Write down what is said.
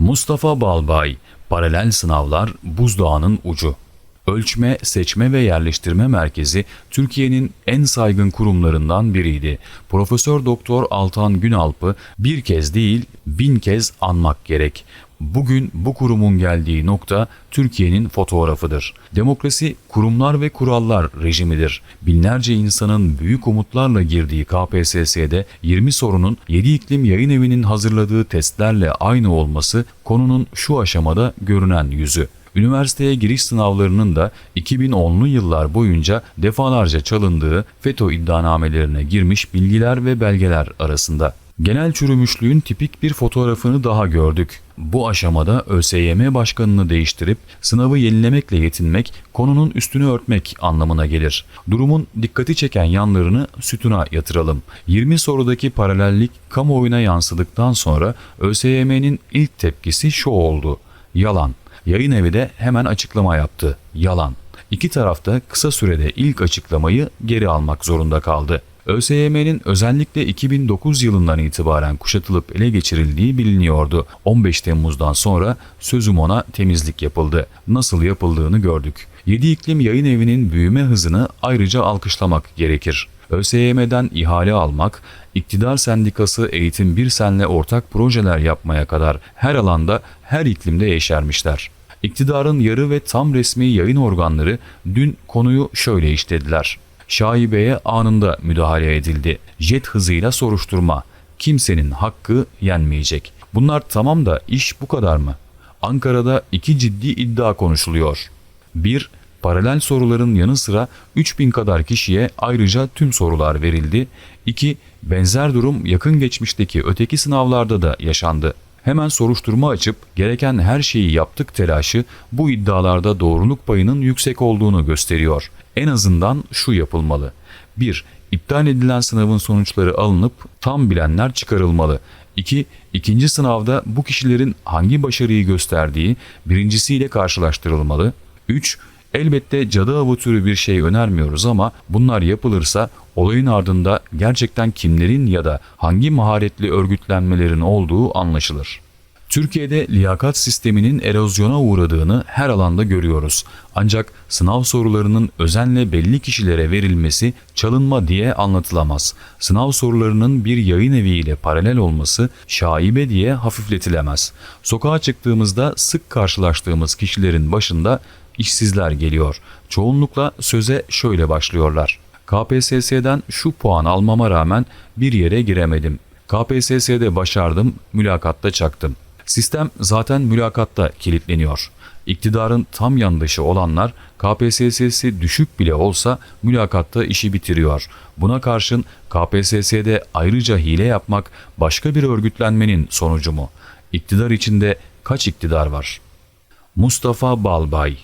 Mustafa Balbay, Paralel Sınavlar Buzdağının Ucu. Ölçme, Seçme ve Yerleştirme Merkezi Türkiye'nin en saygın kurumlarından biriydi. Profesör Doktor Altan Günalp'ı bir kez değil bin kez anmak gerek. Bugün bu kurumun geldiği nokta Türkiye'nin fotoğrafıdır. Demokrasi kurumlar ve kurallar rejimidir. Binlerce insanın büyük umutlarla girdiği KPSS'de 20 sorunun 7 iklim yayın evinin hazırladığı testlerle aynı olması konunun şu aşamada görünen yüzü. Üniversiteye giriş sınavlarının da 2010'lu yıllar boyunca defalarca çalındığı FETÖ iddianamelerine girmiş bilgiler ve belgeler arasında. Genel çürümüşlüğün tipik bir fotoğrafını daha gördük. Bu aşamada ÖSYM başkanını değiştirip sınavı yenilemekle yetinmek konunun üstünü örtmek anlamına gelir. Durumun dikkati çeken yanlarını sütuna yatıralım. 20 sorudaki paralellik kamuoyuna yansıdıktan sonra ÖSYM'nin ilk tepkisi şu oldu. Yalan. Yayın evi de hemen açıklama yaptı. Yalan. İki tarafta kısa sürede ilk açıklamayı geri almak zorunda kaldı. ÖSYM'nin özellikle 2009 yılından itibaren kuşatılıp ele geçirildiği biliniyordu. 15 Temmuz'dan sonra sözüm ona temizlik yapıldı. Nasıl yapıldığını gördük. 7 iklim yayın evinin büyüme hızını ayrıca alkışlamak gerekir. ÖSYM'den ihale almak, iktidar sendikası Eğitim Bir Sen'le ortak projeler yapmaya kadar her alanda, her iklimde yeşermişler. İktidarın yarı ve tam resmi yayın organları dün konuyu şöyle işlediler. Şaibeye anında müdahale edildi. Jet hızıyla soruşturma. Kimsenin hakkı yenmeyecek. Bunlar tamam da iş bu kadar mı? Ankara'da iki ciddi iddia konuşuluyor. 1. Paralel soruların yanı sıra 3000 kadar kişiye ayrıca tüm sorular verildi. 2. Benzer durum yakın geçmişteki öteki sınavlarda da yaşandı. Hemen soruşturma açıp gereken her şeyi yaptık telaşı bu iddialarda doğruluk payının yüksek olduğunu gösteriyor. En azından şu yapılmalı. 1. İptal edilen sınavın sonuçları alınıp tam bilenler çıkarılmalı. 2. İkinci sınavda bu kişilerin hangi başarıyı gösterdiği birincisiyle karşılaştırılmalı. 3. Elbette cadı avı türü bir şey önermiyoruz ama bunlar yapılırsa olayın ardında gerçekten kimlerin ya da hangi maharetli örgütlenmelerin olduğu anlaşılır. Türkiye'de liyakat sisteminin erozyona uğradığını her alanda görüyoruz. Ancak sınav sorularının özenle belli kişilere verilmesi çalınma diye anlatılamaz. Sınav sorularının bir yayın eviyle paralel olması şaibe diye hafifletilemez. Sokağa çıktığımızda sık karşılaştığımız kişilerin başında işsizler geliyor. Çoğunlukla söze şöyle başlıyorlar. KPSS'den şu puan almama rağmen bir yere giremedim. KPSS'de başardım, mülakatta çaktım. Sistem zaten mülakatta kilitleniyor. İktidarın tam yandaşı olanlar KPSS'si düşük bile olsa mülakatta işi bitiriyor. Buna karşın KPSS'de ayrıca hile yapmak başka bir örgütlenmenin sonucu mu? İktidar içinde kaç iktidar var? Mustafa Balbay